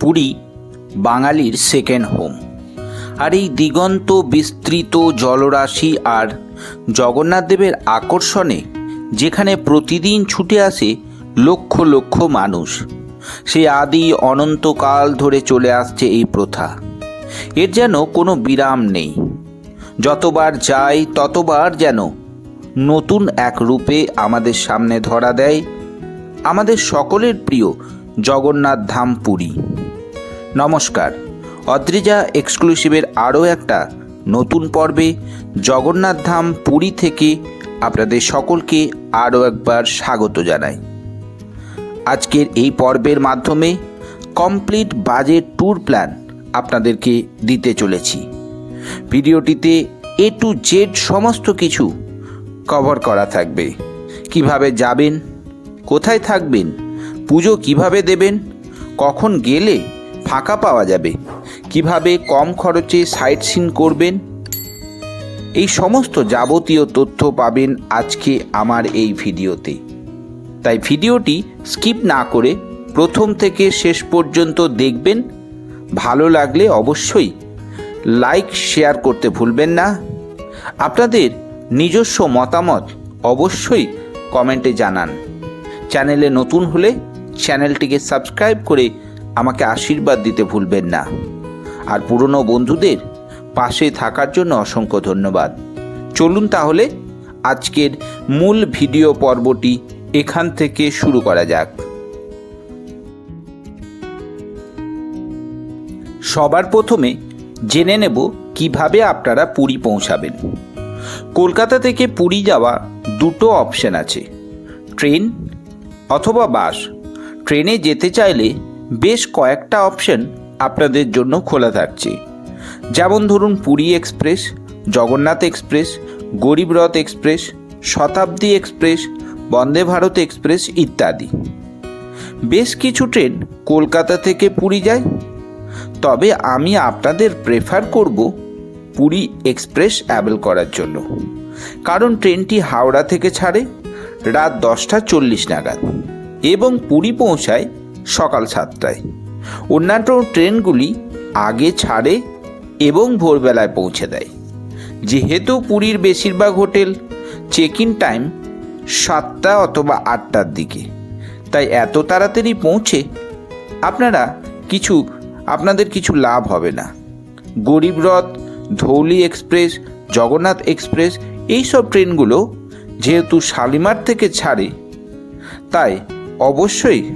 পুরী, বাঙালির second home আর এই দিগন্ত, বিস্তৃত জলরাশি আর জগন্নাথ দেবের আকর্ষণে যেখানে প্রতিদিন ছুটে আসে লক্ষ লক্ষ মানুষ, সেই আদি অনন্তকাল ধরে চলে আসছে এই প্রথা। এর যেন কোনো বিরাম নেই। যতবার যাই, ততবার যেন নতুন এক রূপে আমাদের সামনে ধরা দেয় আমাদের সকলের প্রিয় জগন্নাথ ধাম পুরী। নমস্কার। অদ্রিজা এক্সক্লুসিভের আরও একটা নতুন পর্বে জগন্নাথ ধাম পুরী থেকে আপনাদের সকলকে আরও একবার স্বাগত জানাই। আজকের এই পর্বের মাধ্যমে কমপ্লিট বাজেট ট্যুর প্ল্যান আপনাদেরকে দিতে চলেছি। ভিডিওটিতে এ টু জেড সমস্ত কিছু কভার করা থাকবে। কীভাবে যাবেন, কোথায় থাকবেন, পুজো কীভাবে দেবেন, কখন গেলে ফাঁকা পাওয়া যাবে। কীভাবে কম খরচে সাইট সিন করবেন? এই সমস্ত যাবতীয় তথ্য পাবেন আজকে আমার এই ভিডিওতে। তাই ভিডিওটি স্কিপ না করে প্রথম থেকে শেষ পর্যন্ত দেখবেন। ভালো লাগলে অবশ্যই লাইক শেয়ার করতে ভুলবেন না। আপনাদের নিজস্ব মতামত অবশ্যই কমেন্টে জানান। চ্যানেলে নতুন হলে চ্যানেলটিকে সাবস্ক্রাইব করে আমাকে আশীর্বাদ দিতে ভুলবেন না। আর পুরনো বন্ধুদের পাশে থাকার জন্য অসংখ্য ধন্যবাদ। চলুন তাহলে আজকের মূল ভিডিও পর্বটি এখান থেকে শুরু করা যাক। সবার প্রথমে জেনে নেব কীভাবে আপনারা পুরী পৌঁছাবেন। কলকাতা থেকে পুরী যাওয়া দুটো অপশন আছে। ট্রেন অথবা বাস। ট্রেনে যেতে চাইলে বেশ কয়েকটা অপশন আপনাদের জন্য খোলা থাকছে। যেমন ধরুন Puri express, Jagannath express Garib Rath express, Shatabdi express, Vande Bharat express ইত্যাদি। বেশ কিছু ট্রেন কলকাতা থেকে পুরী যায়। তবে আমি আপনাদের প্রেফার করব পুরী এক্সপ্রেস অ্যাভেল করার জন্য। কারণ ট্রেনটি হাওড়া থেকে ছাড়ে রাত দশটা চল্লিশ নাগাদ। এবং পুরী পৌঁছায় সকাল সাতটায়। অন্যান্য ট্রেনগুলি আগে ছাড়ে এবং ভোরবেলায় পৌঁছে দেয়। যেহেতু পুরীর বেশিরভাগ হোটেল চেক ইন টাইম সাতটা অথবা আটটার দিকে। তাই এত তাড়াতাড়ি পৌঁছে আপনারা কিছু, আপনাদের কিছু লাভ হবে না। গরিবরথ ধৌলি এক্সপ্রেস, জগন্নাথ এক্সপ্রেস এই সব ট্রেনগুলো যেহেতু শালিমার থেকে ছাড়ে, তাই অবশ্যই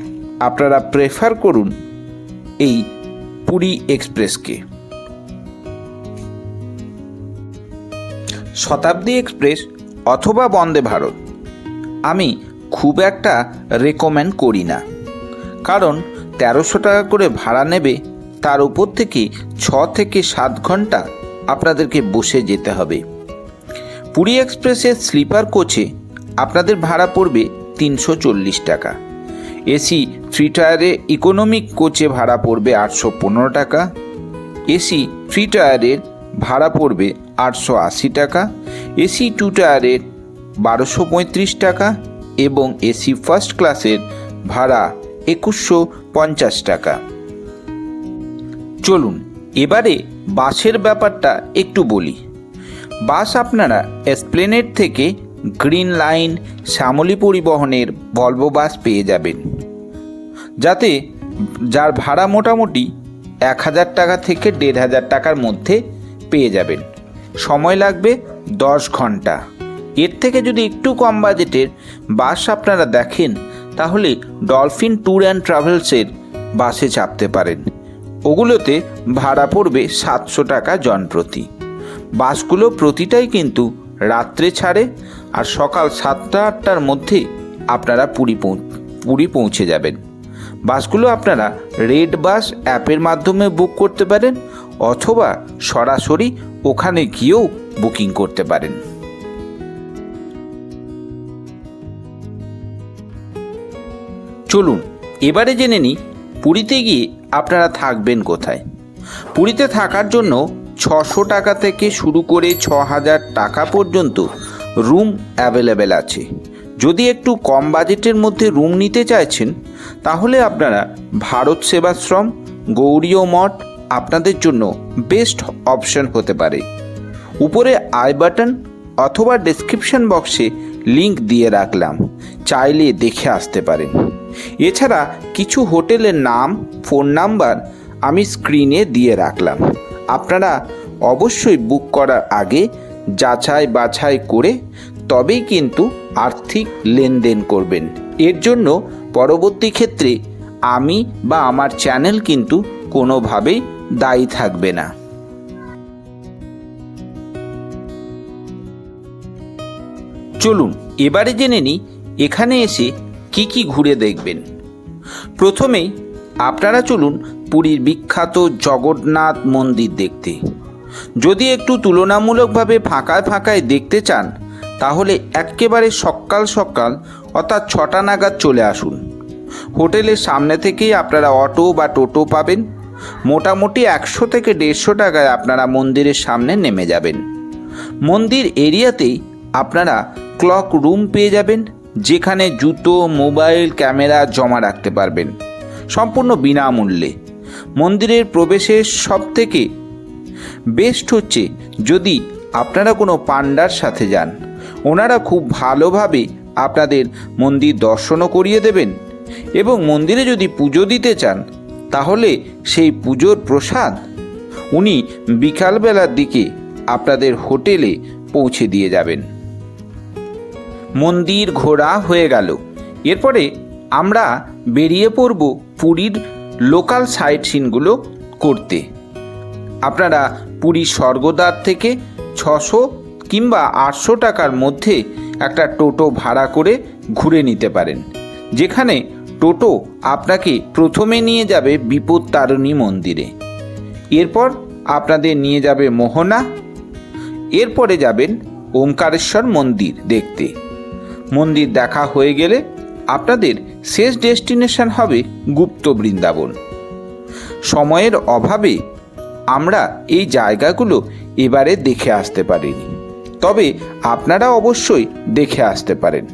আপনারা প্রেফার করুন এই পুরী এক্সপ্রেসকে। শতাব্দী এক্সপ্রেস অথবা বন্দে ভারত, আমি খুব একটা রেকমেন্ড করি না। কারণ তেরোশো টাকা করে ভাড়া নেবে, তার উপর থেকে ছ থেকে সাত ঘণ্টা আপনাদেরকে বসে যেতে হবে। পুরী এক্সপ্রেসের স্লিপার কোচে আপনাদের ভাড়া পড়বে তিনশো চল্লিশ টাকা। এসি থ্রি টায়ারে ইকোনমিক কোচে ভাড়া পড়বে আটশো পনেরো টাকা। এসি থ্রি টায়ারের ভাড়া পড়বে আটশো আশি টাকা। এসি টু টায়ারের বারোশো পঁয়ত্রিশ টাকা এবং এসি ফার্স্ট ক্লাসের ভাড়া একুশশো পঞ্চাশ টাকা। চলুন, এবারে বাসের ব্যাপারটা একটু বলি। বাস আপনারা এসপ্লেনেড থেকে গ্রিন লাইন শ্যামলী পরিবহনের ভলভো বাস পেয়ে যাবেন। যাতে যার ভাড়া মোটামুটি এক হাজার টাকা থেকে দেড় হাজার টাকার মধ্যে পেয়ে যাবেন। সময় লাগবে দশ ঘণ্টা। এর থেকে যদি একটু কম বাজেটের বাস আপনারা দেখেন, তাহলে ডলফিন ট্যুর অ্যান্ড ট্রাভেলসের বাসে চাপতে পারেন। ওগুলোতে ভাড়া পড়বে সাতশো টাকা জনপ্রতি। বাসগুলো প্রতিটাই কিন্তু রাত্রে ছাড়ে আর সকাল সাতটা আটটার মধ্যে আপনারা পুরী পৌঁ পুরী পৌঁছে যাবেন। বাসগুলো আপনারা রেড বাস অ্যাপের মাধ্যমে বুক করতে পারেন অথবা সরাসরি ওখানে গিয়েও বুকিং করতে পারেন। চলুন, এবারে জেনে নিই পুরীতে গিয়ে আপনারা থাকবেন কোথায়। পুরীতে থাকার জন্য ছশো টাকা থেকে শুরু করে ছ হাজার টাকা পর্যন্ত রুম অ্যাভেলেবেল আছে। যদি একটু কম বাজেটের মধ্যে রুম নিতে চাইছেন, তাহলে আপনারা ভারত সেবাশ্রম, গৌরীয় মঠ আপনাদের জন্য বেস্ট অপশন হতে পারে। উপরে আই বাটন অথবা ডেসক্রিপশন বক্সে লিংক দিয়ে রাখলাম, চাইলে দেখে আসতে পারেন। এছাড়া কিছু হোটেলের নাম, ফোন নাম্বার আমি স্ক্রিনে দিয়ে রাখলাম। আপনারা অবশ্যই বুক করার আগে যাচাই বাছাই করে তবেই কিন্তু আর্থিক লেনদেন করবেন। এর জন্য পরবর্তী ক্ষেত্রে আমি বা আমার চ্যানেল কিন্তু কোনোভাবেই দায়ী থাকবে না। চলুন, এবারে জেনে নিই, এখানে এসে কি কি ঘুরে দেখবেন। প্রথমেই আপনারা চলুন পুরীর বিখ্যাত জগন্নাথ মন্দির দেখতে। যদি একটু তুলনামূলকভাবে ফাঁকায় ফাঁকায় দেখতে চান তাহলে একেবারে সকাল সকাল, অর্থাৎ ছটা নাগাদ চলে আসুন। হোটেলের সামনে থেকেই আপনারা অটো বা টোটো পাবেন। মোটামুটি একশো থেকে দেড়শো টাকায় আপনারা মন্দিরের সামনে নেমে যাবেন। মন্দির এরিয়াতেই আপনারা ক্লক রুম পেয়ে যাবেন, যেখানে জুতো, মোবাইল, ক্যামেরা জমা রাখতে পারবেন, সম্পূর্ণ বিনামূল্যে। মন্দিরের প্রবেশের সব থেকে বেস্ট হচ্ছে যদি আপনারা কোনো পান্ডার সাথে যান। ওনারা খুব ভালোভাবে আপনাদের মন্দির দর্শনও করিয়ে দেবেন এবং মন্দিরে যদি পুজো দিতে চান, তাহলে সেই পুজোর প্রসাদ উনি বিকালবেলার দিকে আপনাদের হোটেলে পৌঁছে দিয়ে যাবেন। মন্দির ঘোরা হয়ে গেল। এরপরে আমরা বেরিয়ে পড়ব পুরীর লোকাল সাইট সিনগুলো করতে। আপনারা পুরী স্বর্গদ্বার থেকে ছশো কিংবা আটশো টাকার মধ্যে একটা টোটো ভাড়া করে ঘুরে নিতে পারেন, যেখানে টোটো আপনাকে প্রথমে নিয়ে যাবে বিপদ তারিণী মন্দিরে, এরপর আপনাদের নিয়ে যাবে মোহনা, এরপরে যাবেন ওমকারেশ্বর মন্দির দেখতে। মন্দির দেখা হয়ে গেলে আপনাদের শেষ ডেস্টিনেশন হবে গুপ্ত বৃন্দাবন। সময়ের অভাবে আমরা এই জায়গাগুলো এবারে দেখে আসতে পারিনি। তবে আপনারা অবশ্যই দেখে আসতে পারেন।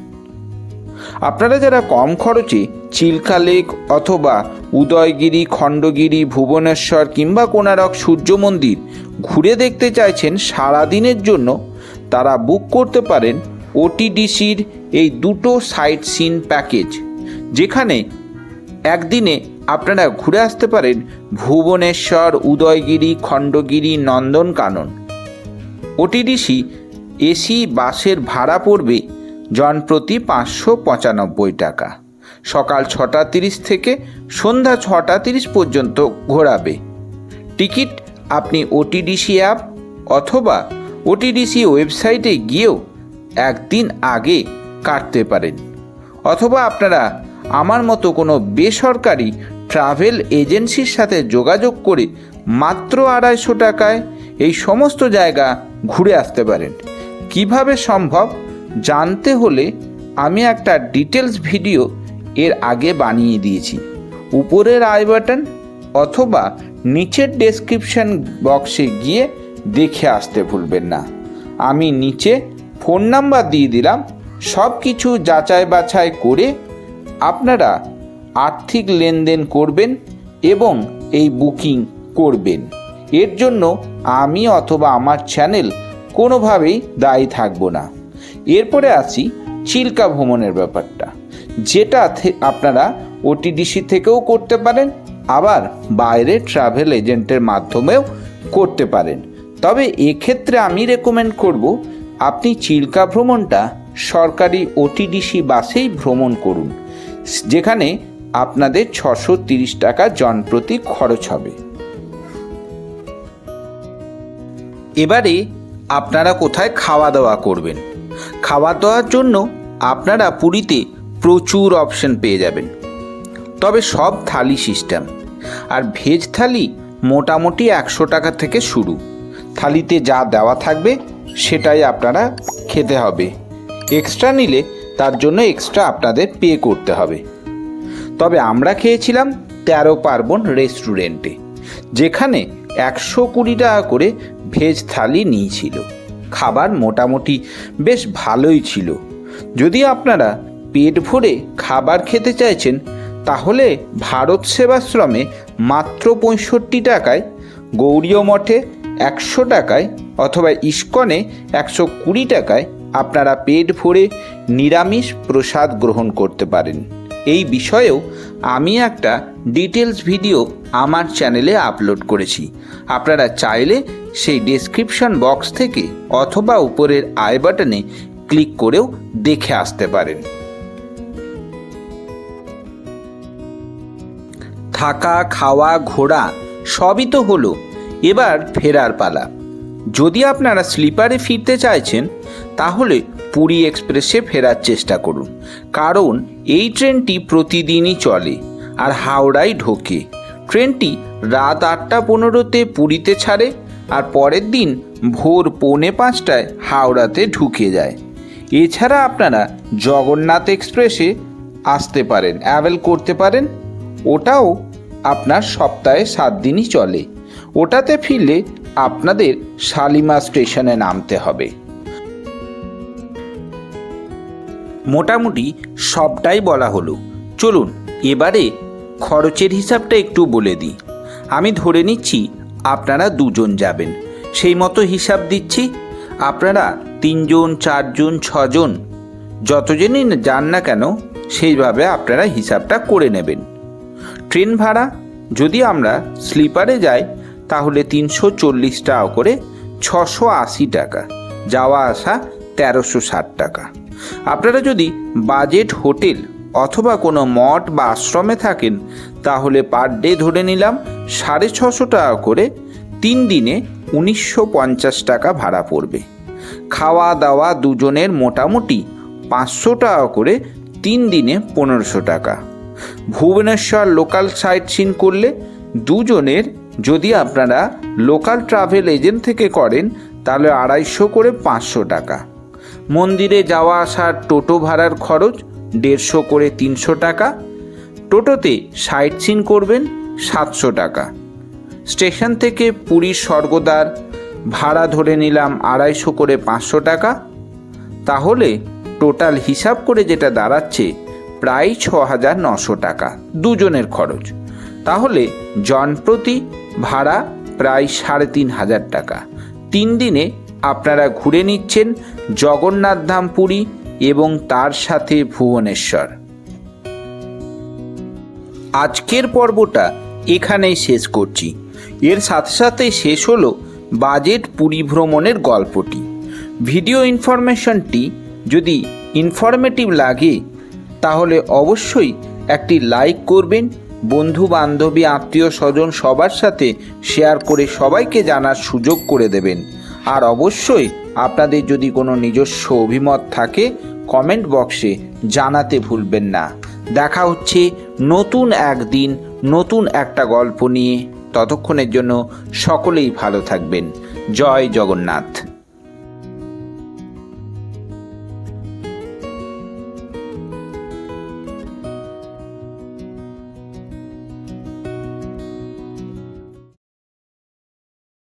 আপনারা যারা কম খরচে চিল্কা লেক অথবা উদয়গিরি, খণ্ডগিরি, ভুবনেশ্বর কিংবা কোনারক সূর্য মন্দির ঘুরে দেখতে চাইছেন সারাদিনের জন্য, তারা বুক করতে পারেন ওটিডিসির এই দুটো সাইট সিন প্যাকেজ যেখানে একদিনে আপনারা ঘুরে আসতে পারেন ভুবনেশ্বর, উদয়গিরি, খণ্ডগিরি, নন্দনকানন। ওটিডিসি এসি বাসের ভাড়া পড়বে জনপ্রতি পাঁচশো পঁচানব্বই টাকা। সকাল ছটা তিরিশ থেকে সন্ধ্যা ছটা তিরিশ পর্যন্ত ঘোরাবে। টিকিট আপনি ওটিডিসি অ্যাপ অথবা ওটিডিসি ওয়েবসাইটে গিয়েও একদিন আগে কাটতে পারেন। অথবা আপনারা আমার মতো কোনো বেসরকারি ট্রাভেল এজেন্সির সাথে যোগাযোগ করে মাত্র আড়াইশো টাকায় এই সমস্ত জায়গা ঘুরে আসতে পারেন। কীভাবে সম্ভব জানতে হলে আমি একটা ডিটেলস ভিডিও এর আগে বানিয়ে দিয়েছি। উপরের আই বাটন অথবা নিচের ডেসক্রিপশন বক্সে গিয়ে দেখে আসতে ভুলবেন না। আমি নিচে ফোন নাম্বার দিয়ে দিলাম। সব কিছু যাচাই বাছাই করে আপনারা আর্থিক লেনদেন করবেন এবং এই বুকিং করবেন। এর জন্য আমি অথবা আমার চ্যানেল কোনোভাবেই দায়ী থাকব না। এরপরে আসি চিল্কা ভ্রমণের ব্যাপারটা। যেটা আপনারা ওটিডিসি থেকেও করতে পারেন, আবার বাইরে ট্রাভেল এজেন্টের মাধ্যমেও করতে পারেন। তবে এক্ষেত্রে আমি রেকমেন্ড করব, আপনি চিল্কা ভ্রমণটা সরকারি ওটিডিসি বাসেই ভ্রমণ করুন, যেখানে আপনাদের ছশো তিরিশ টাকা জনপ্রতি খরচ হবে। এবারে আপনারা কোথায় খাওয়া দাওয়া করবেন? খাওয়া দাওয়ার জন্য আপনারা পুরীতে প্রচুর অপশন পেয়ে যাবেন। তবে সব থালি সিস্টেম আর ভেজ থালি মোটামুটি একশো টাকা থেকে শুরু। থালিতে যা দেওয়া থাকবে সেটাই আপনারা খেতে হবে। এক্সট্রা নিলে তার জন্য এক্সট্রা আপনাদের পে করতে হবে। তবে আমরা খেয়েছিলাম তেরো পার্বণ রেস্টুরেন্টে যেখানে একশো কুড়ি টাকা করে ভেজ থালি নিয়েছিল। খাবার মোটামুটি বেশ ভালোই ছিল। যদি আপনারা পেট ভরে খাবার খেতে চাইছেন, তাহলে ভারত সেবাশ্রমে মাত্র পঁয়ষট্টি টাকায়, গৌরীয় মঠে একশো টাকায় অথবা ইস্কনে একশো কুড়ি টাকায় আপনারা পেট ভরে নিরামিষ প্রসাদ গ্রহণ করতে পারেন। এই বিষয়েও আমি একটা ডিটেলস ভিডিও আমার চ্যানেলে আপলোড করেছি। আপনারা চাইলে সেই ডেসক্রিপশন বক্স থেকে অথবা উপরের আই বাটনে ক্লিক করেও দেখে আসতে পারেন। থাকা, খাওয়া, ঘোরা সবই তো হলো। এবার ফেরার পালা। যদি আপনারা স্লিপারে ফিরতে চাইছেন, তাহলে পুরী এক্সপ্রেসে ফেরার চেষ্টা করুন। কারণ এই ট্রেনটি প্রতিদিনই চলে আর হাওড়ায় ঢোকে। ট্রেনটি রাত আটটা পনেরোতে পুরীতে ছাড়ে আর পরের দিন ভোর পৌনে পাঁচটায় হাওড়াতে ঢুকে যায়। এছাড়া আপনারা জগন্নাথ এক্সপ্রেসে আসতে পারেন, অ্যাভেল করতে পারেন। ওটাও আপনার সপ্তাহে সাত দিনই চলে। ওটাতে ফিরলে আপনাদের শালিমা স্টেশনে নামতে হবে। মোটামুটি সবটাই বলা হলো। চলুন, এবারে খরচের হিসাবটা একটু বলে দিই। আমি ধরে নিচ্ছি আপনারা দুজন যাবেন। সেই মতো হিসাব দিচ্ছি, আপনারা তিনজন, চারজন, ছজন, যতজনই যান না কেন, সেইভাবে আপনারা হিসাবটা করে নেবেন। ট্রেন ভাড়া, যদি আমরা স্লিপারে যাই, তাহলে তিনশো চল্লিশ টাকা করে ছশো আশি টাকা, যাওয়া আসা তেরোশো ষাট টাকা। আপনারা যদি বাজেট হোটেল অথবা কোনো মঠ বা আশ্রমে থাকেন, তাহলে পার ডে ধরে নিলাম সাড়ে ছশো টাকা করে তিন দিনে উনিশশো পঞ্চাশ টাকা ভাড়া পড়বে। খাওয়া দাওয়া দুজনের মোটামুটি পাঁচশো টাকা করে তিন দিনে পনেরোশো টাকা। ভুবনেশ্বর লোকাল সাইট সিন করলে দুজনের যদি আপনারা লোকাল ট্রাভেল এজেন্ট থেকে করেন, তাহলে আড়াইশো করে পাঁচশো টাকা। মন্দিরে যাওয়া আসার টোটো ভাড়ার খরচ দেড়শো করে তিনশো টাকা। টোটোতে সাইট সিন করবেন সাতশো টাকা। স্টেশন থেকে পুরীর স্বর্গদ্বার ভাড়া ধরে নিলাম আড়াইশো করে পাঁচশো টাকা। তাহলে টোটাল হিসাব করে যেটা দাঁড়াচ্ছে প্রায় ছ হাজার নশো টাকা দুজনের খরচ। তাহলে জনপ্রতি ভাড়া প্রায় সাড়ে তিন হাজার টাকা। তিন দিনে আপনারা ঘুরে নিচ্ছেন জগন্নাথ ধাম পুরী এবং তার সাথে ভুবনেশ্বর। আজকের পর্বটা এখানেই শেষ করছি। এর সাথে সাথে শেষ হলো বাজেট পুরী ভ্রমণের গল্পটি। ভিডিও ইনফরমেশনটি যদি ইনফরমেটিভ লাগে, তাহলে অবশ্যই একটি লাইক করবেন বন্ধু বান্ধবী আত্মীয় স্বজন সবার সাথে শেয়ার করে সবাইকে জানার সুযোগ করে দেবেন। আর অবশ্যই আপনাদের যদি কোনো নিজস্ব অভিমত থাকে কমেন্ট বক্সে জানাতে ভুলবেন না। দেখা হচ্ছে নতুন একদিন, নতুন একটা গল্প নিয়ে। ততক্ষণের জন্য সকলেই ভালো থাকবেন। জয় জগন্নাথ।